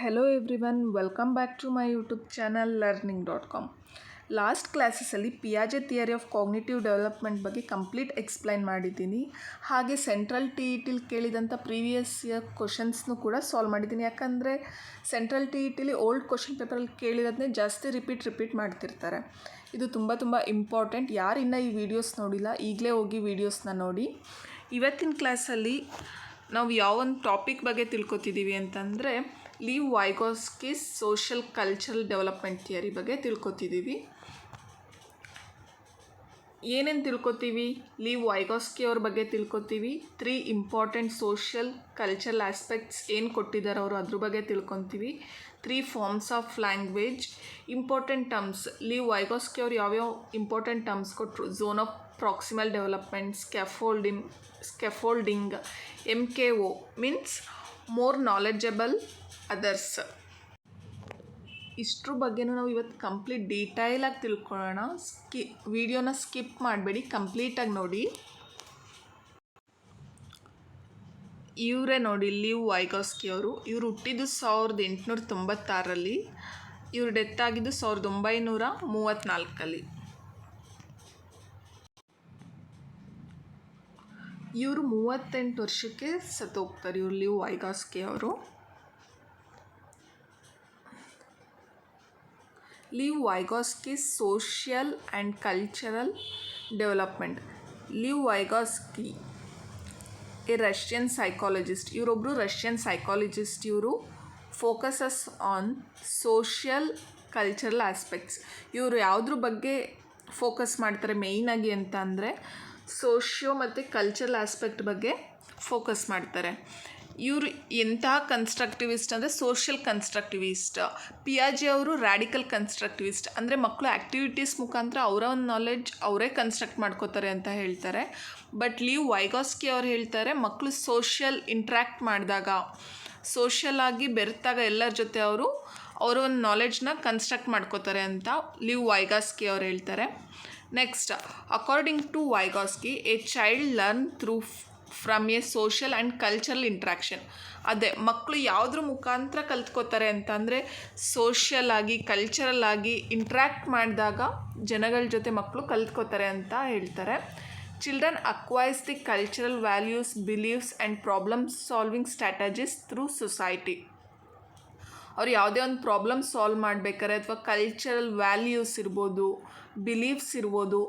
Hello everyone welcome back to my YouTube channel learning dot com last ಕ್ಲಾಸಸಲ್ಲಿ ಪಿಯಾಜೆ theory of cognitive development ಬಗ್ಗೆ complete explain ಮಾಡಿದ್ದೀನಿ. ಹಾಗೆ central T E ಟಿಲಿ ಕೇಳಿದಂಥ previous year ಕ್ವಶನ್ಸ್ನು ಕೂಡ ಸಾಲ್ವ್ ಮಾಡಿದ್ದೀನಿ. ಯಾಕಂದರೆ ಸೆಂಟ್ರಲ್ ಟಿ ಇ ಟಿಲಿ ಓಲ್ಡ್ ಕ್ವಶನ್ ಪೇಪರಲ್ಲಿ ಕೇಳಿರೋದನ್ನೇ ಜಾಸ್ತಿ ರಿಪೀಟ್ ರಿಪೀಟ್ ಮಾಡ್ತಿರ್ತಾರೆ. ಇದು ತುಂಬ ತುಂಬ ಇಂಪಾರ್ಟೆಂಟ್ ಯಾರು ಇನ್ನೂ ಈ ವಿಡಿಯೋಸ್ ನೋಡಿಲ್ಲ, ಈಗಲೇ ಹೋಗಿ ವೀಡಿಯೋಸ್ನ ನೋಡಿ. ಇವತ್ತಿನ ಕ್ಲಾಸಲ್ಲಿ ನಾವು ಯಾವೊಂದು ಟಾಪಿಕ್ ಬಗ್ಗೆ ತಿಳ್ಕೊತಿದ್ದೀವಿ ಅಂತಂದರೆ Lev Vygotsky's social cultural development theory ಬಗ್ಗೆ ತಿಳ್ಕೊತಿದ್ದೀವಿ. ಏನೇನು ತಿಳ್ಕೊತೀವಿ? ಲೀವ್ ವೈಗೋಸ್ಕಿ ಅವ್ರ ಬಗ್ಗೆ ತಿಳ್ಕೊತೀವಿ. Three important social cultural aspects ಏನು ಕೊಟ್ಟಿದ್ದಾರೆ ಅವರು ಅದ್ರ ಬಗ್ಗೆ ತಿಳ್ಕೊತೀವಿ. Three forms of language important terms Lev Vygotsky ಅವ್ರು ಯಾವ್ಯಾವ ಇಂಪಾರ್ಟೆಂಟ್ ಟರ್ಮ್ಸ್ ಕೊಟ್ಟರು zone of proximal development scaffolding scaffolding M K O means more knowledgeable others ಇಷ್ಟ್ರ ಬಗ್ಗೆನೂ ನಾವು ಇವತ್ತು ಕಂಪ್ಲೀಟ್ ಡೀಟೈಲಾಗಿ ತಿಳ್ಕೊಳ್ಳೋಣ ಸ್ಕಿ, ವಿಡಿಯೋನ ಸ್ಕಿಪ್ ಮಾಡಬೇಡಿ ಕಂಪ್ಲೀಟಾಗಿ ನೋಡಿ. ಇವರೇ ನೋಡಿ, ಲಿವ್ ವೈಗೋಸ್ಕಿ ಅವರು. ಇವರು ಹುಟ್ಟಿದ್ದು ಸಾವಿರದ ಎಂಟುನೂರ ತೊಂಬತ್ತಾರಲ್ಲಿ. ಇವರು ಡೆತ್ ಆಗಿದ್ದು ಸಾವಿರದ ಒಂಬೈನೂರ ಮೂವತ್ತ್ನಾಲ್ಕಲ್ಲಿ ಇವರು ಮೂವತ್ತೆಂಟು ವರ್ಷಕ್ಕೆ ಸತ್ತೋಗ್ತಾರೆ ಇವ್ರು ಲಿವ್ ವೈಗಾಸ್ಕಿ ಅವರು. Lev Vygotsky social and cultural development Lev Vygotsky a Russian psychologist ಇವರೊಬ್ಬರು Russian psychologist ಇವರು focuses on social cultural aspects ಇವರು ಯಾವುದ್ರ ಬಗ್ಗೆ ಫೋಕಸ್ ಮಾಡ್ತಾರೆ ಮೇಯ್ನಾಗಿ ಅಂತ ಅಂದರೆ ಸೋಷಿಯೋ ಮತ್ತು ಕಲ್ಚರಲ್ ಆಸ್ಪೆಕ್ಟ್ ಬಗ್ಗೆ ಫೋಕಸ್ ಮಾಡ್ತಾರೆ. ಇವರು ಎಂತಹ ಕನ್ಸ್ಟ್ರಕ್ಟಿವಿಸ್ಟ್ ಅಂದರೆ ಸೋಷಿಯಲ್ ಕನ್ಸ್ಟ್ರಕ್ಟಿವಿಸ್ಟ್ ಪಿಯಾಜಿ ಅವರು ರ್ಯಾಡಿಕಲ್ ಕನ್ಸ್ಟ್ರಕ್ಟಿವಿಸ್ಟ್ ಅಂದರೆ ಮಕ್ಕಳು ಆ್ಯಕ್ಟಿವಿಟೀಸ್ ಮುಖಾಂತರ ಅವರ ಒಂದು ನಾಲೆಡ್ಜ್ ಅವರೇ ಕನ್ಸ್ಟ್ರಕ್ಟ್ ಮಾಡ್ಕೋತಾರೆ ಅಂತ ಹೇಳ್ತಾರೆ. ಬಟ್ ಲೀವ್ ವೈಗಾಸ್ಕಿ ಅವ್ರು ಹೇಳ್ತಾರೆ ಮಕ್ಕಳು ಸೋಷಿಯಲ್ ಇಂಟ್ರ್ಯಾಕ್ಟ್ ಮಾಡಿದಾಗ ಸೋಷಿಯಲ್ ಆಗಿ ಬೆರೆತಾಗ ಎಲ್ಲರ ಜೊತೆ ಅವರು ಅವರ ಒಂದು ನಾಲೆಡ್ಜ್ನ ಕನ್ಸ್ಟ್ರಕ್ಟ್ ಮಾಡ್ಕೋತಾರೆ ಅಂತ ಲೀವ್ ವೈಗಾಸ್ಕಿ ಅವ್ರು ಹೇಳ್ತಾರೆ. Next according to Vygotsky a child learn through from a social and cultural interaction ಅದೇ ಮಕ್ಕಳು ಯಾವುದ್ರ ಮುಖಾಂತರ ಕಲ್ತ್ಕೋತಾರೆ ಅಂತಂದರೆ ಸೋಷಿಯಲ್ ಆಗಿ ಕಲ್ಚರಲ್ ಆಗಿ ಇಂಟ್ರ್ಯಾಕ್ಟ್ ಮಾಡಿದಾಗ ಜನಗಳ ಜೊತೆ ಮಕ್ಕಳು ಕಲ್ತ್ಕೋತಾರೆ ಅಂತ ಹೇಳ್ತಾರೆ. Children acquire the cultural values beliefs and problem solving strategies through society ಅವ್ರು ಯಾವುದೇ ಒಂದು ಪ್ರಾಬ್ಲಮ್ ಸಾಲ್ವ್ ಮಾಡಬೇಕಾರೆ ಅಥವಾ ಕಲ್ಚರಲ್ ವ್ಯಾಲ್ಯೂಸ್ ಇರ್ಬೋದು ಬಿಲೀವ್ಸ್ ಇರ್ಬೋದು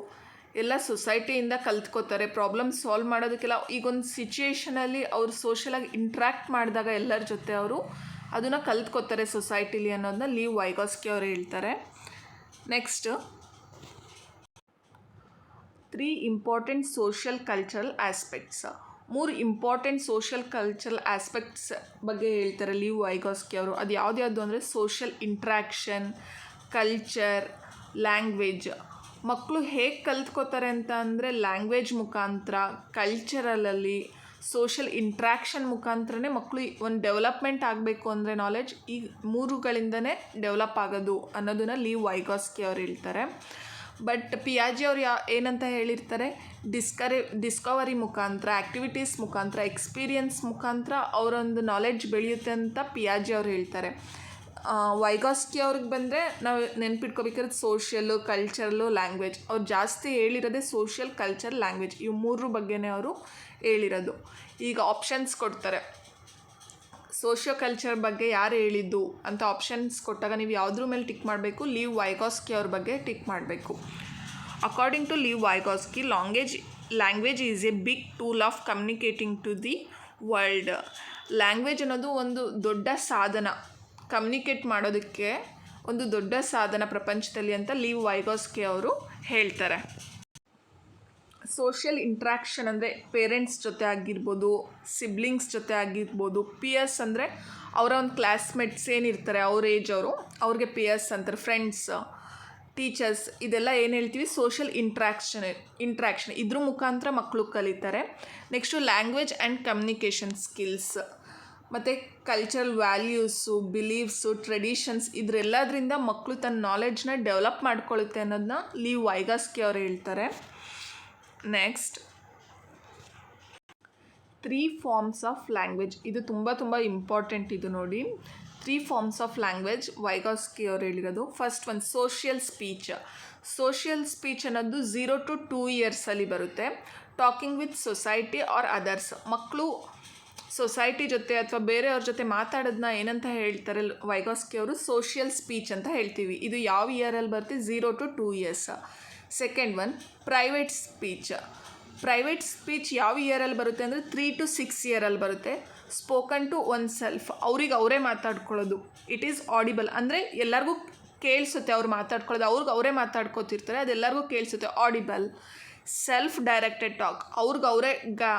ಎಲ್ಲ ಸೊಸೈಟಿಯಿಂದ ಕಲ್ತ್ಕೋತಾರೆ ಪ್ರಾಬ್ಲಮ್ ಸಾಲ್ವ್ ಮಾಡೋದಕ್ಕೆಲ್ಲ ಈಗೊಂದು ಸಿಚುಯೇಷನಲ್ಲಿ ಅವರು ಸೋಷಲಾಗಿ ಇಂಟ್ರ್ಯಾಕ್ಟ್ ಮಾಡಿದಾಗ ಎಲ್ಲರ ಜೊತೆ ಅವರು ಅದನ್ನು ಕಲ್ತ್ಕೋತಾರೆ ಸೊಸೈಟಿಲಿ ಅನ್ನೋದನ್ನ ಲೀವ್ ವೈಗಾಸ್ಕಿ ಅವರು ಹೇಳ್ತಾರೆ. Next three important social cultural aspects ಮೂರು ಇಂಪಾರ್ಟೆಂಟ್ ಸೋಷಿಯಲ್ ಕಲ್ಚರಲ್ ಆಸ್ಪೆಕ್ಟ್ಸ್ ಬಗ್ಗೆ ಹೇಳ್ತಾರೆ ಲೀವ್ ವೈಗಾಸ್ಕಿ ಅವರು. ಅದು ಯಾವ್ದು ಅಂದರೆ ಸೋಷಿಯಲ್ ಇಂಟ್ರ್ಯಾಕ್ಷನ್ ಕಲ್ಚರ್ ಲ್ಯಾಂಗ್ವೇಜ್ ಮಕ್ಕಳು ಹೇಗೆ ಕಲ್ತ್ಕೋತಾರೆ ಅಂತ ಅಂದರೆ ಲ್ಯಾಂಗ್ವೇಜ್ ಮುಖಾಂತರ ಕಲ್ಚರಲಲ್ಲಿ ಸೋಷಲ್ ಇಂಟ್ರ್ಯಾಕ್ಷನ್ ಮುಖಾಂತರನೇ ಮಕ್ಕಳು ಒಂದು ಡೆವಲಪ್ಮೆಂಟ್ ಆಗಬೇಕು ಅಂದರೆ ನಾಲೆಡ್ಜ್ ಈ ಮೂರುಗಳಿಂದನೇ ಡೆವಲಪ್ ಆಗೋದು ಅನ್ನೋದನ್ನು ಲೀವ್ ವೈಗಾಸ್ಕಿ ಅವ್ರು ಹೇಳ್ತಾರೆ. ಬಟ್ ಪಿಯಾಜಿ ಅವ್ರು ಯಾ, ಏನಂತ ಹೇಳಿರ್ತಾರೆ? ಡಿಸ್ಕರಿ ಡಿಸ್ಕವರಿ ಮುಖಾಂತರ ಆ್ಯಕ್ಟಿವಿಟೀಸ್ ಮುಖಾಂತರ ಎಕ್ಸ್ಪೀರಿಯನ್ಸ್ ಮುಖಾಂತರ ಅವರೊಂದು ನಾಲೆಡ್ಜ್ ಬೆಳೆಯುತ್ತೆ ಅಂತ ಪಿಯಾಜಿ ಅವ್ರು ಹೇಳ್ತಾರೆ. ವೈಗಾಸ್ಕಿ ಅವ್ರಿಗೆ ಬಂದರೆ ನಾವು ನೆನ್ಪಿಟ್ಕೋಬೇಕಾದ್ರೆ ಸೋಷಿಯಲ್ಲು ಕಲ್ಚರಲ್ಲು ಲ್ಯಾಂಗ್ವೇಜ್ ಅವ್ರು ಜಾಸ್ತಿ ಹೇಳಿರೋದೇ ಸೋಷಿಯಲ್ ಕಲ್ಚರ್ ಲ್ಯಾಂಗ್ವೇಜ್ ಇವು ಮೂರರ ಬಗ್ಗೆನೇ ಅವರು ಹೇಳಿರೋದು. ಈಗ ಆಪ್ಷನ್ಸ್ ಕೊಡ್ತಾರೆ. ಸೋಷಿಯೋ ಕಲ್ಚರ್ ಬಗ್ಗೆ ಯಾರು ಹೇಳಿದ್ದು ಅಂತ ಆಪ್ಷನ್ಸ್ ಕೊಟ್ಟಾಗ ನೀವು ಯಾವುದ್ರ ಮೇಲೆ ಟಿಕ್ ಮಾಡಬೇಕು? ಲೀವ್ ವೈಗಾಸ್ಕಿ ಅವ್ರ ಬಗ್ಗೆ ಟಿಕ್ ಮಾಡಬೇಕು. According to Lev Vygotsky language language is a big tool of communicating to the world language ಅನ್ನೋದು ಒಂದು ದೊಡ್ಡ ಸಾಧನ. ಕಮ್ಯುನಿಕೇಟ್ ಮಾಡೋದಕ್ಕೆ ಒಂದು ದೊಡ್ಡ ಸಾಧನ ಪ್ರಪಂಚದಲ್ಲಿ ಅಂತ ಲೀವ್ ವೈಗಾಸ್ಕಿ ಅವರು ಹೇಳ್ತಾರೆ. ಸೋಷಿಯಲ್ ಇಂಟ್ರ್ಯಾಕ್ಷನ್ ಅಂದರೆ ಪೇರೆಂಟ್ಸ್ ಜೊತೆ ಆಗಿರ್ಬೋದು ಸಿಬ್ಲಿಂಗ್ಸ್ ಜೊತೆ ಆಗಿರ್ಬೋದು ಪಿಯರ್ಸ್ ಅಂದರೆ ಅವರ ಒಂದು ಕ್ಲಾಸ್ಮೇಟ್ಸ್ ಏನಿರ್ತಾರೆ, ಅವ್ರ ಏಜ್ ಅವರು, ಅವ್ರಿಗೆ ಪಿಯರ್ಸ್ ಅಂತಾರೆ ಫ್ರೆಂಡ್ಸ್ ಟೀಚರ್ಸ್ ಇದೆಲ್ಲ ಏನು ಹೇಳ್ತೀವಿ? ಸೋಷಿಯಲ್ ಇಂಟ್ರ್ಯಾಕ್ಷನ್ ಇಂಟ್ರ್ಯಾಕ್ಷನ್ ಇದ್ರ ಮುಖಾಂತರ ಮಕ್ಕಳು ಕಲಿತಾರೆ. Next language and communication skills ಮತ್ತು ಕಲ್ಚರಲ್ ವ್ಯಾಲ್ಯೂಸು ಬಿಲೀವ್ಸು ಟ್ರೆಡಿಷನ್ಸ್ ಇದರೆಲ್ಲದರಿಂದ ಮಕ್ಕಳು ತನ್ನ ನಾಲೆಡ್ಜ್ನ ಡೆವಲಪ್ ಮಾಡ್ಕೊಳ್ಳುತ್ತೆ ಅನ್ನೋದನ್ನ ಲೀವ್ ವೈಗಾಸ್ಕಿ ಅವರು ಹೇಳ್ತಾರೆ. Next three forms of language ಇದು ತುಂಬ ತುಂಬ ಇಂಪಾರ್ಟೆಂಟ್ ಇದು ನೋಡಿ. Three forms of language Vygotsky ಅವ್ರು ಹೇಳಿರೋದು. ಫಸ್ಟ್ ಒಂದು ಸೋಷಿಯಲ್ ಸ್ಪೀಚ್ ಸೋಷಿಯಲ್ ಸ್ಪೀಚ್ ಅನ್ನೋದು ಝೀರೋ ಟು ಟೂ ಇಯರ್ಸಲ್ಲಿ ಬರುತ್ತೆ. Talking with society or others ಮಕ್ಕಳು ಸೊಸೈಟಿ ಜೊತೆ ಅಥವಾ ಬೇರೆಯವ್ರ ಜೊತೆ ಮಾತಾಡೋದನ್ನ ಏನಂತ ಹೇಳ್ತಾರೆ ವೈಗಾಸ್ಕಿ ಅವರು? ಸೋಷಿಯಲ್ ಸ್ಪೀಚ್ ಅಂತ ಹೇಳ್ತೀವಿ. ಇದು ಯಾವ ಇಯರಲ್ಲಿ ಬರುತ್ತೆ? Zero to two years second one private speech private speech ಯಾವ ಇಯರಲ್ಲಿ ಬರುತ್ತೆ ಅಂದರೆ ತ್ರೀ ಟು ಸಿಕ್ಸ್ ಇಯರಲ್ಲಿ ಬರುತ್ತೆ. ಸ್ಪೋಕನ್ ಟು ಒನ್ ಸೆಲ್ಫ್ ಅವ್ರಿಗೆ ಅವರೇ ಮಾತಾಡ್ಕೊಳ್ಳೋದು. ಇಟ್ ಈಸ್ ಆಡಿಬಲ್ ಅಂದರೆ ಎಲ್ಲರಿಗೂ ಕೇಳಿಸುತ್ತೆ ಅವ್ರು ಮಾತಾಡ್ಕೊಳ್ಳೋದು. ಅವ್ರಿಗೆ ಅವರೇ ಮಾತಾಡ್ಕೋತಿರ್ತಾರೆ. ಅದೆಲ್ಲರಿಗೂ ಕೇಳಿಸುತ್ತೆ. ಆಡಿಬಲ್ ಸೆಲ್ಫ್ ಡೈರೆಕ್ಟೆಡ್ ಟಾಕ್ ಅವ್ರಿಗೆ ಅವರೇ ಗಾ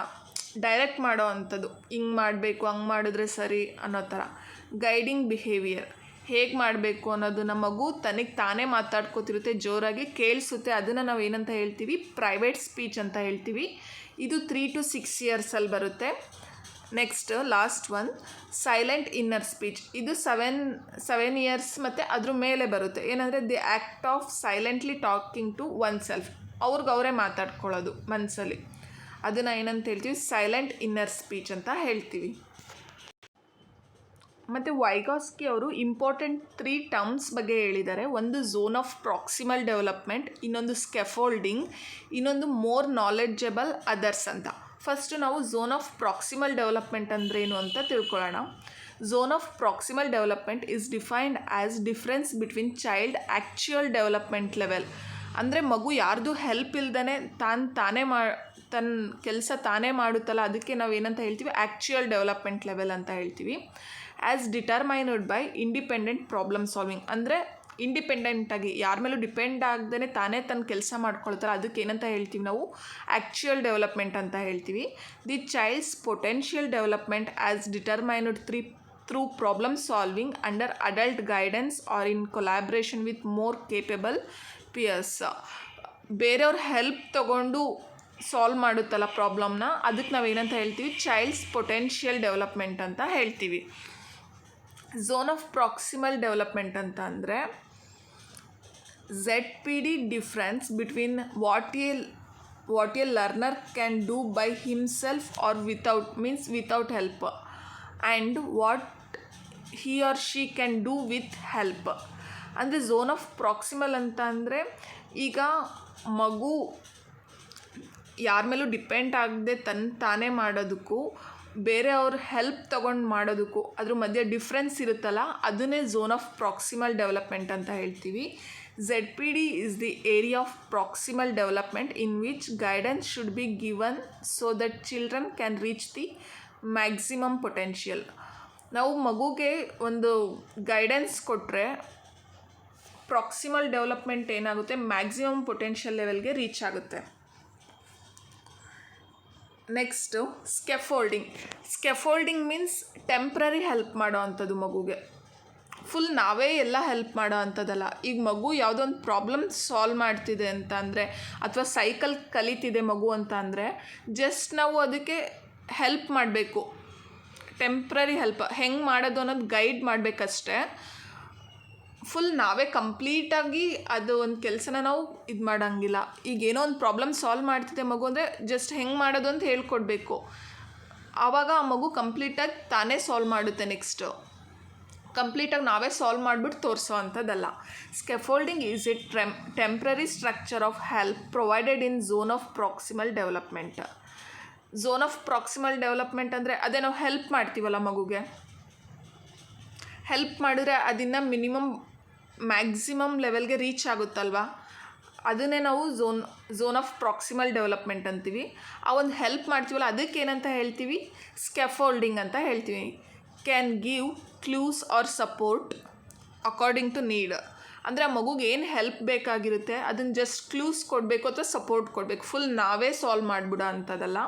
ಡೈರೆಕ್ಟ್ ಮಾಡೋ ಅಂಥದ್ದು. ಹಿಂಗೆ ಮಾಡಬೇಕು, ಹಂಗೆ ಮಾಡಿದ್ರೆ ಸರಿ ಅನ್ನೋ ಥರ. Guiding behaviour. ಹೇಗೆ ಮಾಡಬೇಕು ಅನ್ನೋದು ನಮ್ಮ ಮಗು ತನಗೆ ತಾನೇ ಮಾತಾಡ್ಕೋತಿರುತ್ತೆ, ಜೋರಾಗಿ ಕೇಳಿಸುತ್ತೆ. ಅದನ್ನು ನಾವು ಏನಂತ ಹೇಳ್ತೀವಿ? ಪ್ರೈವೇಟ್ ಸ್ಪೀಚ್ ಅಂತ ಹೇಳ್ತೀವಿ. ಇದು ತ್ರೀ ಟು ಸಿಕ್ಸ್ ಇಯರ್ಸಲ್ಲಿ ಬರುತ್ತೆ. Next last one silent inner speech ಇದು ಸೆವೆನ್ ಸೆವೆನ್ ಇಯರ್ಸ್ ಮತ್ತು ಅದ್ರ ಮೇಲೆ ಬರುತ್ತೆ. ಏನಂದರೆ the act of silently talking to oneself ಅವ್ರಿಗೆ ಅವರೇ ಮಾತಾಡ್ಕೊಳ್ಳೋದು ಮನಸ್ಸಲ್ಲಿ ಅದನ್ನು ಏನಂತ ಹೇಳ್ತೀವಿ? ಸೈಲೆಂಟ್ ಇನ್ನರ್ ಸ್ಪೀಚ್ ಅಂತ ಹೇಳ್ತೀವಿ. ಮತ್ತು ವೈಗಾಸ್ಕಿ ಅವರು ಇಂಪಾರ್ಟೆಂಟ್ ತ್ರೀ ಟರ್ಮ್ಸ್ ಬಗ್ಗೆ ಹೇಳಿದ್ದಾರೆ. ಒಂದು ಝೋನ್ ಆಫ್ ಪ್ರಾಕ್ಸಿಮಲ್ ಡೆವಲಪ್ಮೆಂಟ್ ಇನ್ನೊಂದು ಸ್ಕೆಫೋಲ್ಡಿಂಗ್ ಇನ್ನೊಂದು ಮೋರ್ ನಾಲೆಡ್ಜಬಲ್ ಅದರ್ಸ್ ಅಂತ. ಫಸ್ಟು ನಾವು ಝೋನ್ ಆಫ್ ಪ್ರಾಕ್ಸಿಮಲ್ ಡೆವಲಪ್ಮೆಂಟ್ ಅಂದ್ರೇನು ಅಂತ ತಿಳ್ಕೊಳ್ಳೋಣ. Zone of proximal development is defined as difference between child actual development level ಅಂದರೆ ಮಗು ಯಾರ್ದು ಹೆಲ್ಪ್ ಇಲ್ದೇ ತಾನು ತಾನೇ ಮಾ ತನ್ನ ಕೆಲಸ ತಾನೇ ಮಾಡುತ್ತಲ್ಲ, ಅದಕ್ಕೆ ನಾವು ಏನಂತ ಹೇಳ್ತೀವಿ ಆ್ಯಕ್ಚುಯಲ್ ಡೆವಲಪ್ಮೆಂಟ್ ಲೆವೆಲ್ ಅಂತ ಹೇಳ್ತೀವಿ. As determined by independent problem solving ಅಂದರೆ ಇಂಡಿಪೆಂಡೆಂಟಾಗಿ ಯಾರ ಮೇಲೂ ಡಿಪೆಂಡ್ ಆಗದೇ ತಾನೇ ತನ್ನ ಕೆಲಸ ಮಾಡ್ಕೊಳ್ತಾರೆ ಅದಕ್ಕೆ ಏನಂತ ಹೇಳ್ತೀವಿ ನಾವು? ಆ್ಯಕ್ಚುಯಲ್ ಡೆವಲಪ್ಮೆಂಟ್ ಅಂತ ಹೇಳ್ತೀವಿ. The child's potential development as determined three through problem solving under adult guidance or in collaboration with more capable peers ಬೇರೆಯವ್ರ ಹೆಲ್ಪ್ ತಗೊಂಡು ಸಾಲ್ವ್ ಮಾಡುತ್ತಲ್ಲ ಪ್ರಾಬ್ಲಮ್ನ ಅದಕ್ಕೆ ನಾವು ಏನಂತ ಹೇಳ್ತೀವಿ ಚೈಲ್ಡ್ಸ್ ಪೊಟೆನ್ಷಿಯಲ್ ಡೆವಲಪ್ಮೆಂಟ್ ಅಂತ ಹೇಳ್ತೀವಿ. ಝೋನ್ ಆಫ್ ಪ್ರಾಕ್ಸಿಮಲ್ ಡೆವಲಪ್ಮೆಂಟ್ ಅಂತ ಅಂದರೆ Z P D difference between what a what a learner can do by himself or without means without help and what he or she can do with help ಅಂದರೆ zone of proximal ಅಂತ ಅಂದರೆ, ಈಗ ಮಗು ಯಾರ ಮೇಲೂ depend ಆಗದೆ ತನ್ನ ತಾನೇ ಮಾಡೋದಕ್ಕೂ ಬೇರೆಯವ್ರ ಹೆಲ್ಪ್ ತೊಗೊಂಡು ಮಾಡೋದಕ್ಕೂ, ಅದ್ರ ಮಧ್ಯೆ ಡಿಫ್ರೆನ್ಸ್ ಇರುತ್ತಲ್ಲ, ಅದನ್ನೇ ಝೋನ್ ಆಫ್ ಪ್ರಾಕ್ಸಿಮಲ್ ಡೆವಲಪ್ಮೆಂಟ್ ಅಂತ ಹೇಳ್ತೀವಿ. Z P D is the area of proximal development in which guidance should be given so that children can reach the maximum potential. ನಾವು ಮಗುಗೆ ಒಂದು ಗೈಡೆನ್ಸ್ ಕೊಟ್ಟರೆ ಪ್ರಾಕ್ಸಿಮಲ್ ಡೆವಲಪ್ಮೆಂಟ್ ಏನಾಗುತ್ತೆ, maximum potential ಲೆವೆಲ್ಗೆ reach ಆಗುತ್ತೆ. Next scaffolding scaffolding means temporary help ಮಾಡೋ ಅಂಥದ್ದು ಮಗುಗೆ. ಫುಲ್ ನಾವೇ ಎಲ್ಲ ಹೆಲ್ಪ್ ಮಾಡೋ ಅಂಥದ್ದಲ್ಲ ಈಗ ಮಗು ಯಾವುದೊಂದು ಪ್ರಾಬ್ಲಮ್ ಸಾಲ್ವ್ ಮಾಡ್ತಿದೆ ಅಂತ ಅಂದರೆ, ಅಥವಾ ಸೈಕಲ್ ಕಲಿತಿದೆ ಮಗು ಅಂತ ಅಂದರೆ ಜಸ್ಟ್ ನಾವು ಅದಕ್ಕೆ ಹೆಲ್ಪ್ ಮಾಡಬೇಕು. ಟೆಂಪ್ರರಿ ಹೆಲ್ಪ್ ಹೆಂಗೆ ಮಾಡೋದು ಅನ್ನೋದು ಗೈಡ್ ಮಾಡಬೇಕಷ್ಟೇ. ಫುಲ್ ನಾವೇ ಕಂಪ್ಲೀಟಾಗಿ ಅದು ಒಂದು ಕೆಲಸನ ನಾವು ಇದು ಮಾಡೋಂಗಿಲ್ಲ. ಈಗ ಏನೋ ಒಂದು ಪ್ರಾಬ್ಲಮ್ ಸಾಲ್ವ್ ಮಾಡ್ತಿದೆ ಮಗು ಅಂದರೆ ಜಸ್ಟ್ ಹೆಂಗೆ ಮಾಡೋದು ಅಂತ ಹೇಳ್ಕೊಡ್ಬೇಕು. ಆವಾಗ ಆ ಮಗು ಕಂಪ್ಲೀಟಾಗಿ ತಾನೇ ಸಾಲ್ವ್ ಮಾಡುತ್ತೆ ನೆಕ್ಸ್ಟು ಕಂಪ್ಲೀಟಾಗಿ ನಾವೇ ಸಾಲ್ವ್ ಮಾಡಿಬಿಟ್ಟು ತೋರಿಸೋ ಅಂಥದ್ದಲ್ಲ scaffolding is it ಟ್ರೆಮ್ temporary structure of help provided in zone of proximal development zone of proximal development ಅಂದರೆ ಅದೇ ನಾವು ಹೆಲ್ಪ್ ಮಾಡ್ತೀವಲ್ಲ ಮಗುಗೆ. ಹೆಲ್ಪ್ ಮಾಡಿದ್ರೆ ಅದನ್ನು ಮಿನಿಮಮ್ ಮ್ಯಾಕ್ಸಿಮಮ್ ಲೆವೆಲ್ಗೆ ರೀಚ್ ಆಗುತ್ತಲ್ವಾ? ಅದನ್ನೇ ನಾವು zone zone of proximal development ಅಂತೀವಿ. ಆ ಒಂದು ಹೆಲ್ಪ್ ಮಾಡ್ತೀವಲ್ಲ, ಅದಕ್ಕೆ ಏನಂತ ಹೇಳ್ತೀವಿ? ಸ್ಕೆಫೋಲ್ಡಿಂಗ್ ಅಂತ ಹೇಳ್ತೀವಿ. Can give clues or support according to need ಅಂದರೆ ಆ ಮಗುಗೆ ಏನು ಹೆಲ್ಪ್ ಬೇಕಾಗಿರುತ್ತೆ ಅದನ್ನು ಜಸ್ಟ್ ಕ್ಲೂಸ್ ಕೊಡಬೇಕು ಅಥವಾ ಸಪೋರ್ಟ್ ಕೊಡಬೇಕು. ಫುಲ್ ನಾವೇ ಸಾಲ್ವ್ ಮಾಡಿಬಿಡೋ ಅಂಥದ್ದಲ್ಲ.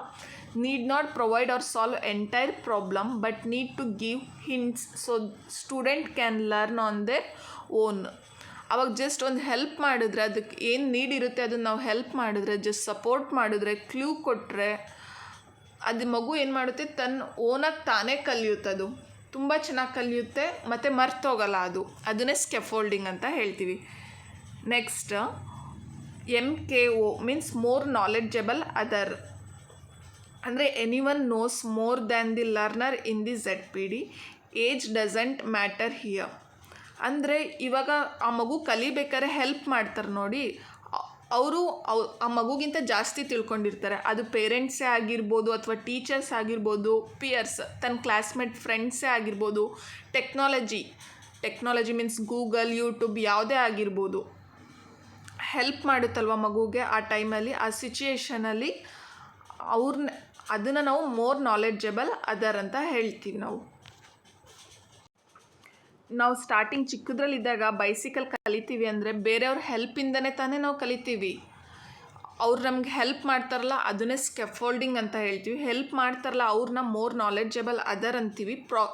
Need not provide or solve entire problem, but need to give hints so student can learn on their own. ಅವಾಗ ಜಸ್ಟ್ ಒಂದು ಹೆಲ್ಪ್ ಮಾಡಿದ್ರೆ ಅದಕ್ಕೆ ಏನು ನೀಡಿರುತ್ತೆ ಅದನ್ನು ನಾವು ಹೆಲ್ಪ್ ಮಾಡಿದ್ರೆ ಜಸ್ಟ್ ಸಪೋರ್ಟ್ ಮಾಡಿದ್ರೆ ಕ್ಲೂ ಕೊಟ್ಟರೆ ಅದು ಮಗು ಏನು ಮಾಡುತ್ತೆ ತನ್ನ ಓನಾಗಿ ತಾನೇ ಕಲಿಯುತ್ತೆ ಅದು. ತುಂಬ ಚೆನ್ನಾಗಿ ಕಲಿಯುತ್ತೆ, ಮತ್ತು ಮರ್ತೋಗಲ್ಲ ಅದು. ಅದನ್ನೇ ಸ್ಕೆಫೋಲ್ಡಿಂಗ್ ಅಂತ ಹೇಳ್ತೀವಿ. Next M K O means more knowledgeable other ಅಂದರೆ anyone knows more than the learner in the Z P D age doesn't matter here ಅಂದರೆ ಇವಾಗ ಆ ಮಗು ಕಲಿಬೇಕಾದ್ರೆ ಹೆಲ್ಪ್ ಮಾಡ್ತಾರೆ ನೋಡಿ. ಅವರು ಆ ಮಗುಗಿಂತ ಜಾಸ್ತಿ ತಿಳ್ಕೊಂಡಿರ್ತಾರೆ. ಅದು ಪೇರೆಂಟ್ಸೇ ಆಗಿರ್ಬೋದು ಅಥವಾ ಟೀಚರ್ಸ್ ಆಗಿರ್ಬೋದು ಪಿಯರ್ಸ್ ತನ್ನ ಕ್ಲಾಸ್ಮೇಟ್ ಫ್ರೆಂಡ್ಸೇ ಆಗಿರ್ಬೋದು technology technology means Google YouTube ಯಾವುದೇ ಆಗಿರ್ಬೋದು. ಹೆಲ್ಪ್ ಮಾಡುತ್ತಲ್ವ ಮಗುಗೆ ಆ ಟೈಮಲ್ಲಿ ಆ ಸಿಚುಯೇಷನಲ್ಲಿ ಅವ್ರನ್ನ ಅದನ್ನು ನಾವು ಮೋರ್ ನಾಲೆಡ್ಜಬಲ್ ಅದರ್ ಅಂತ ಹೇಳ್ತೀವಿ ನಾವು. ನಾವು ಸ್ಟಾರ್ಟಿಂಗ್ ಚಿಕ್ಕದ್ರಲ್ಲಿದ್ದಾಗ ಬೈಸಿಕಲ್ ಕಲಿತೀವಿ ಅಂದರೆ ಬೇರೆಯವ್ರ ಹೆಲ್ಪಿಂದನೇ ತಾನೇ ನಾವು ಕಲಿತೀವಿ. ಅವ್ರು ನಮ್ಗೆ ಹೆಲ್ಪ್ ಮಾಡ್ತಾರಲ್ಲ, ಅದನ್ನೇ ಸ್ಕೆಫೋಲ್ಡಿಂಗ್ ಅಂತ ಹೇಳ್ತೀವಿ. ಹೆಲ್ಪ್ ಮಾಡ್ತಾರಲ್ಲ, ಅವ್ರನ್ನ ಮೋರ್ ನಾಲೆಡ್ಜಬಲ್ ಅದರ್ ಅಂತೀವಿ. ಪ್ರಾ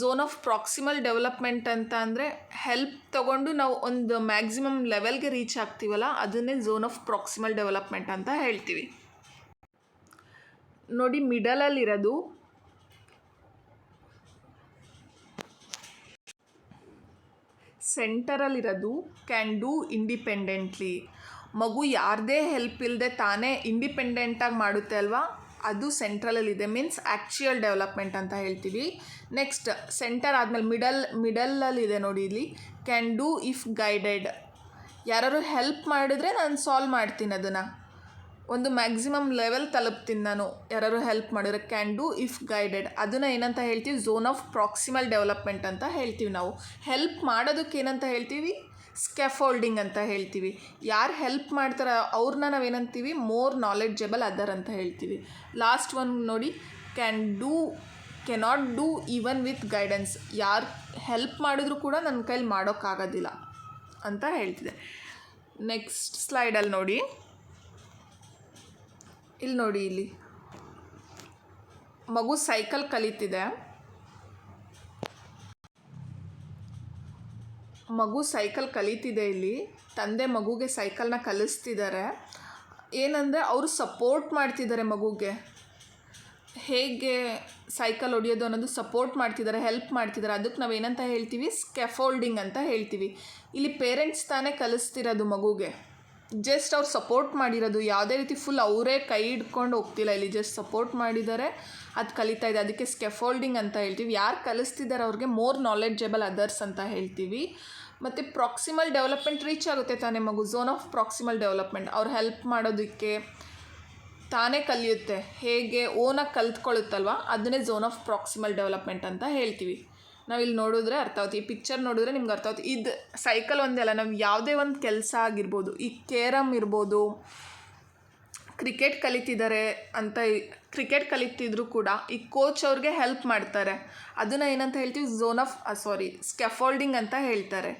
ಝೋನ್ ಆಫ್ ಪ್ರಾಕ್ಸಿಮಲ್ ಡೆವಲಪ್ಮೆಂಟ್ ಅಂತ ಅಂದರೆ ಹೆಲ್ಪ್ ತೊಗೊಂಡು ನಾವು ಒಂದು ಮ್ಯಾಕ್ಸಿಮಮ್ ಲೆವೆಲ್ಗೆ ರೀಚ್ ಆಗ್ತೀವಲ್ಲ, ಅದನ್ನೇ ಝೋನ್ ಆಫ್ ಪ್ರಾಕ್ಸಿಮಲ್ ಡೆವಲಪ್ಮೆಂಟ್ ಅಂತ ಹೇಳ್ತೀವಿ. ನೋಡಿ ಮಿಡಲಲ್ಲಿರೋದು. ಸೆಂಟರಲ್ಲಿರೋದು. Can do independently. ಮಗು ಯಾರದೇ ಹೆಲ್ಪ್ ಇಲ್ಲದೆ ತಾನೇ ಇಂಡಿಪೆಂಡೆಂಟಾಗಿ ಮಾಡುತ್ತೆ ಅಲ್ವಾ? ಅದು ಸೆಂಟ್ರಲಲ್ಲಿದೆ. ಮೀನ್ಸ್ ಆ್ಯಕ್ಚುಯಲ್ ಡೆವಲಪ್ಮೆಂಟ್ ಅಂತ ಹೇಳ್ತೀವಿ. ನೆಕ್ಸ್ಟ್, ಸೆಂಟರ್ ಆದಮೇಲೆ ಮಿಡಲ್, ಮಿಡಲಲ್ಲಿದೆ ನೋಡಿ ಇಲ್ಲಿ. Can do if guided. ಯಾರು ಹೆಲ್ಪ್ ಮಾಡಿದ್ರೆ ನಾನು ಸಾಲ್ವ್ ಮಾಡ್ತೀನಿ ಅದನ್ನು. ಒಂದು ಮ್ಯಾಕ್ಸಿಮಮ್ ಲೆವೆಲ್ ತಲುಪ್ತೀನಿ ನಾನು. ಯಾರು ಹೆಲ್ಪ್ ಮಾಡಿದ್ರೆ ಕ್ಯಾನ್ ಡೂ ಇಫ್ ಗೈಡೆಡ್ ಅದನ್ನು ಏನಂತ ಹೇಳ್ತೀವಿ? ಝೋನ್ ಆಫ್ ಪ್ರಾಕ್ಸಿಮಲ್ ಡೆವಲಪ್ಮೆಂಟ್ ಅಂತ ಹೇಳ್ತೀವಿ ನಾವು. ಹೆಲ್ಪ್ ಮಾಡೋದಕ್ಕೆ ಏನಂತ ಹೇಳ್ತೀವಿ? ಸ್ಕೆಫೋಲ್ಡಿಂಗ್ ಅಂತ ಹೇಳ್ತೀವಿ. ಯಾರು ಹೆಲ್ಪ್ ಮಾಡ್ತಾರೆ ಅವ್ರನ್ನ ನಾವೇನಂತೀವಿ ಮೋರ್ ನಾಲೆಡ್ಜಬಲ್ ಅದರ್ ಅಂತ ಹೇಳ್ತೀವಿ. ಲಾಸ್ಟ್ ಒನ್ ನೋಡಿ can do cannot do even with guidance ಯಾರು ಹೆಲ್ಪ್ ಮಾಡಿದ್ರು ಕೂಡ ನನ್ನ ಕೈಲಿ ಮಾಡೋಕ್ಕಾಗೋದಿಲ್ಲ ಅಂತ ಹೇಳ್ತಿದೆ. ನೆಕ್ಸ್ಟ್ ಸ್ಲೈಡಲ್ಲಿ ನೋಡಿ. ಇಲ್ಲಿ ನೋಡಿ ಇಲ್ಲಿ. ಮಗು ಸೈಕಲ್ ಕಲಿತಿದೆ. ಮಗು ಸೈಕಲ್ ಕಲಿತಿದೆ ಇಲ್ಲಿ. ತಂದೆ ಮಗುಗೆ ಸೈಕಲ್ನ ಕಲಿಸ್ತಿದ್ದಾರೆ. ಏನಂದರೆ ಅವರು ಸಪೋರ್ಟ್ ಮಾಡ್ತಿದ್ದಾರೆ ಮಗುಗೆ. ಹೇಗೆ ಸೈಕಲ್ ಹೊಡಿಯೋದು ಅನ್ನೋದು ಸಪೋರ್ಟ್ ಮಾಡ್ತಿದ್ದಾರೆ ಹೆಲ್ಪ್ ಮಾಡ್ತಿದ್ದಾರೆ. ಅದಕ್ಕೆ ನಾವು ಏನಂತ ಹೇಳ್ತೀವಿ? ಸ್ಕೆಫೋಲ್ಡಿಂಗ್ ಅಂತ ಹೇಳ್ತೀವಿ. ಇಲ್ಲಿ ಪೇರೆಂಟ್ಸ್ ತಾನೇ ಕಲಿಸ್ತಿರೋದು ಮಗುಗೆ. ಜಸ್ಟ್ ಅವ್ರು ಸಪೋರ್ಟ್ ಮಾಡಿರೋದು, ಯಾವುದೇ ರೀತಿ ಫುಲ್ ಅವರೇ ಕೈ ಹಿಡ್ಕೊಂಡು ಹೋಗ್ತಿಲ್ಲ. ಇಲ್ಲಿ ಜಸ್ಟ್ ಸಪೋರ್ಟ್ ಮಾಡಿದ್ದಾರೆ, ಅದು ಕಲಿತಾ ಇದೆ. ಅದಕ್ಕೆ ಸ್ಕೆಫೋಲ್ಡಿಂಗ್ ಅಂತ ಹೇಳ್ತೀವಿ. ಯಾರು ಕಲಿಸ್ತಿದ್ದಾರೆ ಅವ್ರಿಗೆ ಮೋರ್ ನಾಲೆಡ್ಜೆಬಲ್ ಅದರ್ಸ್ ಅಂತ ಹೇಳ್ತೀವಿ. ಮತ್ತು ಪ್ರಾಕ್ಸಿಮಲ್ ಡೆವಲಪ್ಮೆಂಟ್ ರೀಚ್ ಆಗುತ್ತೆ ತಾನೇ ಮಗು. ಝೋನ್ ಆಫ್ ಪ್ರಾಕ್ಸಿಮಲ್ ಡೆವಲಪ್ಮೆಂಟ್ ಅವ್ರು ಹೆಲ್ಪ್ ಮಾಡೋದಕ್ಕೆ ತಾನೇ ಕಲಿಯುತ್ತೆ. ಹೇಗೆ ಓನಾಗಿ ಕಲ್ತ್ಕೊಳ್ಳುತ್ತಲ್ವ ಅದನ್ನೇ ಝೋನ್ ಆಫ್ ಪ್ರಾಕ್ಸಿಮಲ್ ಡೆವಲಪ್ಮೆಂಟ್ ಅಂತ ಹೇಳ್ತೀವಿ. ನಾವು ಇಲ್ಲಿ ನೋಡಿದ್ರೆ ಅರ್ಥ ಆಗುತ್ತೆ. ಈ ಪಿಕ್ಚರ್ ನೋಡಿದ್ರೆ ನಿಮ್ಗೆ ಅರ್ಥ ಆಗುತ್ತೆ. ಇದು ಸೈಕಲ್ ಒಂದೇ ಅಲ್ಲ, ನಾವು ಯಾವುದೇ ಒಂದು ಕೆಲಸ ಆಗಿರ್ಬೋದು, ಈ ಕೇರಮ್ ಇರ್ಬೋದು ಕ್ರಿಕೆಟ್ ಕಲಿತಿದ್ದಾರೆ ಅಂತ ಕ್ರಿಕೆಟ್ ಕಲಿತಿದ್ರು ಕೂಡ ಈ ಕೋಚ್ ಅವ್ರಿಗೆ ಹೆಲ್ಪ್ ಮಾಡ್ತಾರೆ. ಅದನ್ನು ಏನಂತ ಹೇಳ್ತೀವಿ? ಝೋನ್ ಆಫ್ ಸಾರಿ ಸ್ಕೆಫೋಲ್ಡಿಂಗ್ ಅಂತ ಹೇಳ್ತಾರೆ.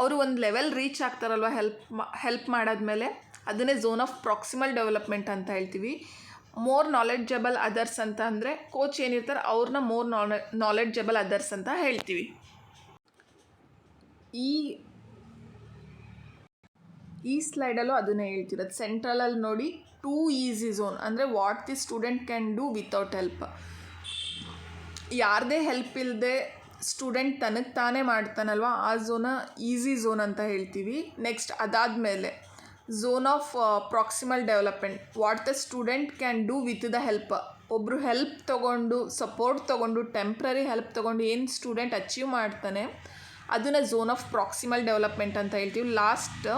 ಅವರು ಒಂದು ಲೆವೆಲ್ ರೀಚ್ ಆಗ್ತಾರಲ್ವ ಹೆಲ್ಪ್ ಹೆಲ್ಪ್ ಮಾಡಾದ್ಮೇಲೆ? ಅದನ್ನೇ ಝೋನ್ ಆಫ್ ಪ್ರಾಕ್ಸಿಮಲ್ ಡೆವಲಪ್ಮೆಂಟ್ ಅಂತ ಹೇಳ್ತೀವಿ. ಮೋರ್ ನಾಲೆಡ್ಜಬಲ್ ಅದರ್ಸ್ ಅಂತ ಅಂದರೆ ಕೋಚ್ ಏನಿರ್ತಾರೆ ಅವ್ರನ್ನ ಮೋರ್ ನಾಲೆ ನಾಲೆಡ್ಜಬಲ್ ಅದರ್ಸ್ ಅಂತ ಹೇಳ್ತೀವಿ. ಈ ಈ ಸ್ಲೈಡಲ್ಲೂ ಅದನ್ನೇ ಹೇಳ್ತಿರೋದು. ಸೆಂಟ್ರಲಲ್ಲಿ ನೋಡಿ ಟೂ ಈಸಿ ಝೋನ್ ಅಂದರೆ what the student can do without help ಯಾರದೇ ಹೆಲ್ಪ್ ಇಲ್ಲದೆ ಸ್ಟೂಡೆಂಟ್ ತನಗೆ ತಾನೇ ಮಾಡ್ತಾನಲ್ವ, ಆ ಝೋನ ಈಸಿ ಝೋನ್ ಅಂತ ಹೇಳ್ತೀವಿ. ನೆಕ್ಸ್ಟ್ ಅದಾದಮೇಲೆ zone of proximal development what the student can do with the help ಒಬ್ಬರು ಹೆಲ್ಪ್ ತೊಗೊಂಡು ಸಪೋರ್ಟ್ ತೊಗೊಂಡು ಟೆಂಪ್ರರಿ ಹೆಲ್ಪ್ ತೊಗೊಂಡು ಏನು ಸ್ಟೂಡೆಂಟ್ ಅಚೀವ್ ಮಾಡ್ತಾನೆ, ಅದನ್ನು ಝೋನ್ ಆಫ್ ಪ್ರಾಕ್ಸಿಮಲ್ ಡೆವಲಪ್ಮೆಂಟ್ ಅಂತ ಹೇಳ್ತೀವಿ. Last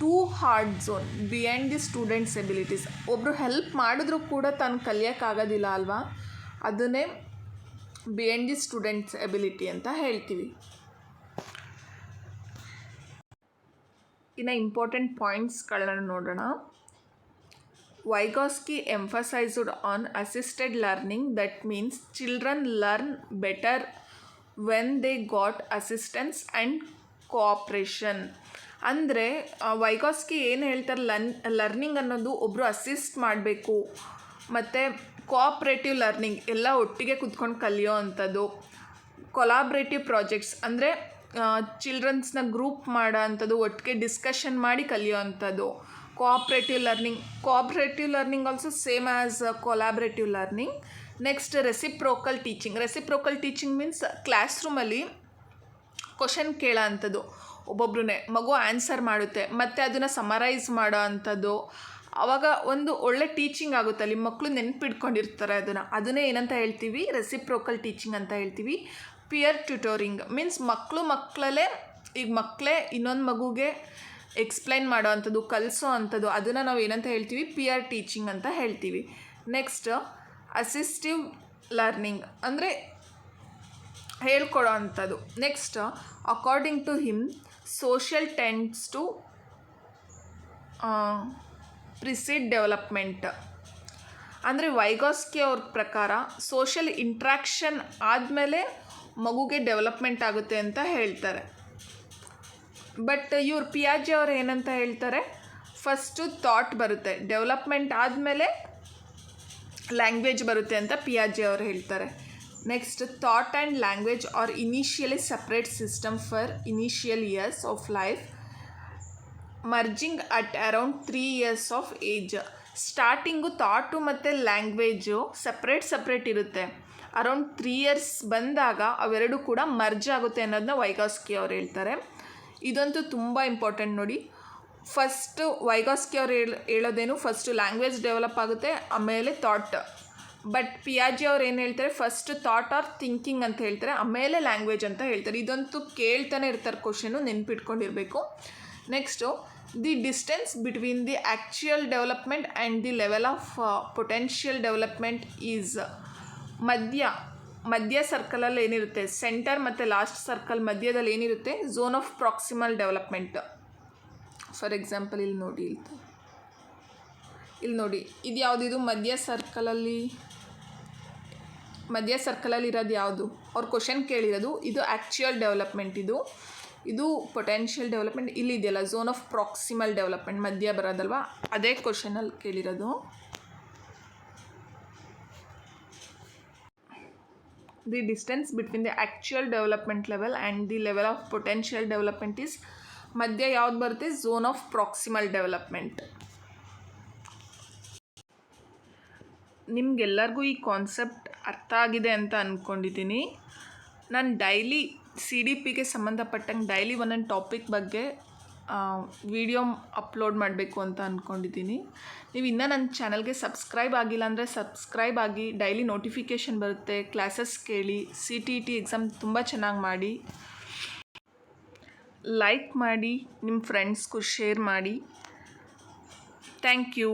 too hard zone beyond the student's abilities ಒಬ್ಬರು ಹೆಲ್ಪ್ ಮಾಡಿದ್ರು ಕೂಡ ತಾನು ಕಲಿಯೋಕ್ಕಾಗೋದಿಲ್ಲ ಅಲ್ವಾ? ಅದನ್ನೇ ಬಿಯಾಂಡ್ ದಿ ಸ್ಟೂಡೆಂಟ್ಸ್ ಎಬಿಲಿಟಿ ಅಂತ ಹೇಳ್ತೀವಿ. ಇನ್ನು ಇಂಪಾರ್ಟೆಂಟ್ ಪಾಯಿಂಟ್ಸ್ಗಳನ್ನು ನೋಡೋಣ. Vygotsky emphasized on assisted learning that means children learn better when they got assistance and cooperation ಅಂದರೆ ವೈಗಾಸ್ಕಿ ಏನು ಹೇಳ್ತಾರೆ? ಲರ್ನ್ ಲರ್ನಿಂಗ್ ಅನ್ನೋದು ಒಬ್ಬರು ಅಸಿಸ್ಟ್ ಮಾಡಬೇಕು. ಮತ್ತು ಕೋಆಪ್ರೇಟಿವ್ ಲರ್ನಿಂಗ್ ಎಲ್ಲ ಒಟ್ಟಿಗೆ ಕುತ್ಕೊಂಡು ಕಲಿಯೋ ಅಂಥದ್ದು. ಕೊಲಾಬ್ರೇಟಿವ್ ಪ್ರಾಜೆಕ್ಟ್ಸ್ ಅಂದರೆ ಚಿಲ್ಡ್ರನ್ಸ್ನ ಗ್ರೂಪ್ ಮಾಡೋ ಅಂಥದ್ದು ಒಟ್ಟಿಗೆ ಡಿಸ್ಕಷನ್ ಮಾಡಿ ಕಲಿಯೋ ಅಂಥದ್ದು cooperative learning cooperative learning also same as collaborative learning next reciprocal teaching reciprocal teaching means class ರೂಮಲ್ಲಿ ಕ್ವಶನ್ ಕೇಳೋ ಅಂಥದ್ದು ಒಬ್ಬೊಬ್ರನ್ನೇ ಮಗು ಆನ್ಸರ್ ಮಾಡುತ್ತೆ, ಮತ್ತು ಅದನ್ನು ಸಮರೈಸ್ ಮಾಡೋ ಅಂಥದ್ದು ಆವಾಗ ಒಂದು ಒಳ್ಳೆ ಟೀಚಿಂಗ್ ಆಗುತ್ತೆ ಅಲ್ಲಿ ಮಕ್ಕಳು ನೆನಪಿಡ್ಕೊಂಡಿರ್ತಾರೆ ಅದನ್ನು. ಅದನ್ನೇ ಏನಂತ ಹೇಳ್ತೀವಿ? ರೆಸಿಪ್ರೋಕಲ್ ಟೀಚಿಂಗ್ ಅಂತ ಹೇಳ್ತೀವಿ. ಪಿಯರ್ ಟ್ಯೂಟೋರಿಂಗ್ ಮೀನ್ಸ್ ಮಕ್ಕಳು ಮಕ್ಕಳಲ್ಲೇ, ಈಗ ಮಕ್ಕಳೇ ಇನ್ನೊಂದು ಮಗುಗೆ ಎಕ್ಸ್ಪ್ಲೈನ್ ಮಾಡೋ ಅಂಥದ್ದು, ಕಲಿಸೋ ಅಂಥದ್ದು, ಅದನ್ನು ನಾವು ಏನಂತ ಹೇಳ್ತೀವಿ? ಪಿಯರ್ ಟೀಚಿಂಗ್ ಅಂತ ಹೇಳ್ತೀವಿ. ನೆಕ್ಸ್ಟ್ ಅಸಿಸ್ಟಿವ್ ಲರ್ನಿಂಗ್ ಅಂದರೆ ಹೇಳ್ಕೊಡೋ ಅಂಥದ್ದು. Next according to him social tends to precede development ಅಂದರೆ ವೈಗಾಸ್ಕಿ ಅವ್ರ ಪ್ರಕಾರ ಸೋಷಿಯಲ್ ಇಂಟ್ರ್ಯಾಕ್ಷನ್ ಆದಮೇಲೆ ಮಗುಗೆ ಡೆವಲಪ್ಮೆಂಟ್ ಆಗುತ್ತೆ ಅಂತ ಹೇಳ್ತಾರೆ. ಬಟ್ ಇವ್ರು ಪಿಯಾಜಿ ಅವ್ರು ಏನಂತ ಹೇಳ್ತಾರೆ? ಫಸ್ಟು ಥಾಟ್ ಬರುತ್ತೆ. ಡೆವಲಪ್ಮೆಂಟ್ ಆದಮೇಲೆ ಲ್ಯಾಂಗ್ವೇಜ್ ಬರುತ್ತೆ ಅಂತ ಪಿಯಾಜಿ ಅವರು ಹೇಳ್ತಾರೆ. Next thought and language are initially separate system for initial years of life merging at around three years of age starting thought ಮತ್ತು ಲ್ಯಾಂಗ್ವೇಜು ಸಪ್ರೇಟ್ ಸಪ್ರೇಟ್ ಇರುತ್ತೆ. ಅರೌಂಡ್ ತ್ರೀ ಇಯರ್ಸ್ ಬಂದಾಗ ಅವೆರಡು ಕೂಡ ಮರ್ಜ್ ಆಗುತ್ತೆ ಅನ್ನೋದನ್ನ ವೈಗಾಸ್ಕಿ ಅವ್ರು ಹೇಳ್ತಾರೆ. ಇದಂತೂ ತುಂಬ ಇಂಪಾರ್ಟೆಂಟ್ ನೋಡಿ. ಫಸ್ಟು ವೈಗಾಸ್ಕಿ ಅವ್ರು ಹೇಳ, ಹೇಳೋದೇನು ಫಸ್ಟು ಲ್ಯಾಂಗ್ವೇಜ್ ಡೆವಲಪ್ ಆಗುತ್ತೆ, ಆಮೇಲೆ ಥಾಟ್ ಬಟ್ ಪಿಯಾಜಿ ಅವ್ರು ಏನು ಹೇಳ್ತಾರೆ ಫಸ್ಟ್ ಥಾಟ್ ಆರ್ ಥಿಂಕಿಂಗ್ ಅಂತ ಹೇಳ್ತಾರೆ, ಆಮೇಲೆ ಲ್ಯಾಂಗ್ವೇಜ್ ಅಂತ ಹೇಳ್ತಾರೆ. ಇದಂತೂ ಕೇಳ್ತಾನೆ ಇರ್ತಾರೆ question ನೆನ್ಪಿಟ್ಕೊಂಡಿರಬೇಕು. Next the distance between the actual development and the level of potential development is ಮಧ್ಯ ಮಧ್ಯ ಸರ್ಕಲಲ್ಲಿ ಏನಿರುತ್ತೆ? ಸೆಂಟರ್ ಮತ್ತು ಲಾಸ್ಟ್ ಸರ್ಕಲ್ ಮಧ್ಯದಲ್ಲಿ ಏನಿರುತ್ತೆ? Zone of proximal development for example ಇಲ್ಲಿ ನೋಡಿ ಇಲ್ಲಿ ನೋಡಿ, ಇದು ಯಾವುದಿದು ಮಧ್ಯ ಸರ್ಕಲಲ್ಲಿ ಮಧ್ಯ ಸರ್ಕಲಲ್ಲಿ ಇರೋದು ಯಾವುದು? ಅವ್ರು ಕ್ವಶನ್ ಕೇಳಿರೋದು, ಇದು ಆ್ಯಕ್ಚುಯಲ್ ಡೆವಲಪ್ಮೆಂಟ್ ಇದು. ಇದು ಪೊಟೆನ್ಷಿಯಲ್ ಡೆವಲಪ್ಮೆಂಟ್ ಇಲ್ಲಿ ಇದೆಯಲ್ಲ ಝೋನ್ ಆಫ್ ಪ್ರಾಕ್ಸಿಮಲ್ ಡೆವಲಪ್ಮೆಂಟ್ ಮಧ್ಯ ಬರೋದಲ್ವ? ಅದೇ ಕ್ವಶನಲ್ಲಿ ಕೇಳಿರೋದು. The distance between the actual development level and the level of potential development is ಮಧ್ಯ ಯಾವ್ದು ಬರುತ್ತೆ ಝೋನ್ ಆಫ್ ಪ್ರಾಕ್ಸಿಮಲ್ ಡೆವಲಪ್ಮೆಂಟ್ ನಿಮಗೆಲ್ಲರಿಗೂ ಈ ಕಾನ್ಸೆಪ್ಟ್ ಅರ್ಥ ಆಗಿದೆ ಅಂತ ಅಂದ್ಕೊಂಡಿದ್ದೀನಿ ನಾನು ಡೈಲಿ ಸಿ ಡಿ ಪಿಗೆ ಸಂಬಂಧಪಟ್ಟಂಗೆ ಡೈಲಿ ಒಂದೊಂದು ಟಾಪಿಕ್ ಬಗ್ಗೆ ವಿಡಿಯೋ ಅಪ್ಲೋಡ್ ಮಾಡಬೇಕು ಅಂತ ಅಂದ್ಕೊಂಡಿದ್ದೀನಿ ನೀವು ಇನ್ನೂ ನನ್ನ ಚಾನಲ್ಗೆ ಸಬ್ಸ್ಕ್ರೈಬ್ ಆಗಿಲ್ಲ ಅಂದರೆ ಸಬ್ಸ್ಕ್ರೈಬ್ ಆಗಿ ಡೈಲಿ ನೋಟಿಫಿಕೇಷನ್ ಬರುತ್ತೆ ಕ್ಲಾಸಸ್ ಕೇಳಿ C T E T exam ತುಂಬ ಚೆನ್ನಾಗಿ ಮಾಡಿ. ಲೈಕ್ ಮಾಡಿ ನಿಮ್ಮ ಫ್ರೆಂಡ್ಸ್ಗೂ ಶೇರ್ ಮಾಡಿ. Thank you